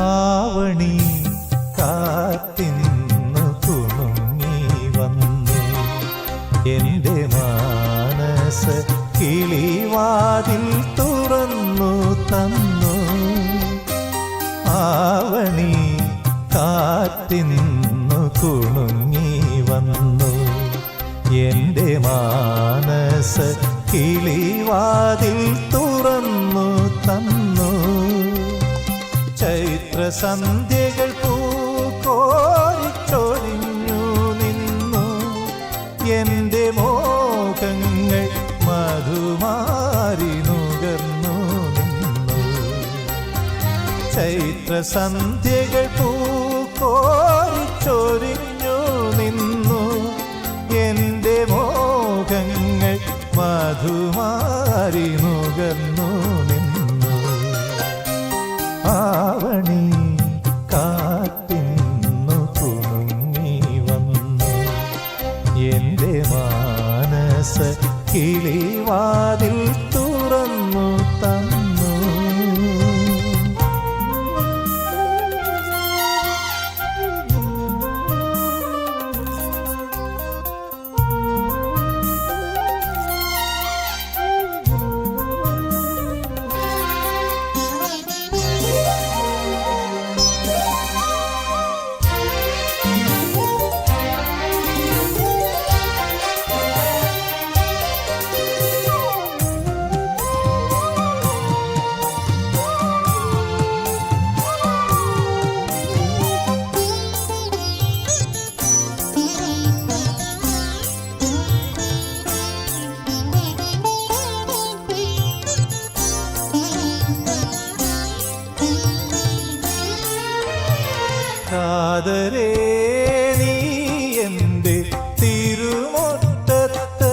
ആവണി കാത്തിന്നു തുണുങ്ങി വന്നു. എന്റെ മാനസ കിളിവാതിൽ തുറന്നു തന്നു. ആവണി കാത്തിന്നു കുണുങ്ങി വന്നു. എന്റെ മാനസ കിളിവാതിൽ ചൈത്രസന്ധ്യകൾ പൂക്കോരിച്ചൊരിഞ്ഞു നിന്നു. എന്റെ മോഹങ്ങൾ മധുമാരി നുകർന്നു നിന്നു. ചൈത്ര സന്ധ്യകൾ പൂക്കോരിച്ചൊരിഞ്ഞു നിന്നു. എന്റെ മോഹങ്ങൾ മധുമാരി കിളിവാതിൽ തുറന്നു തന്നു കാതരേ നീ എന്റെ തിരുമൊത്തത്ത്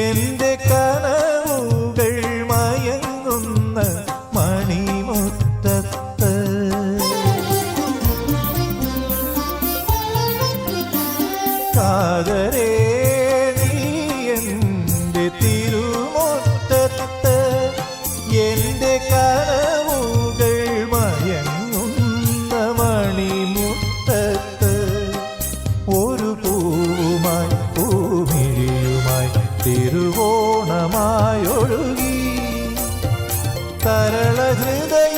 എന്റെ കനവുകൾ മയങ്ങുന്ന മണിമൊത്തത്ത് കാതരേ തരള ഹൃദയ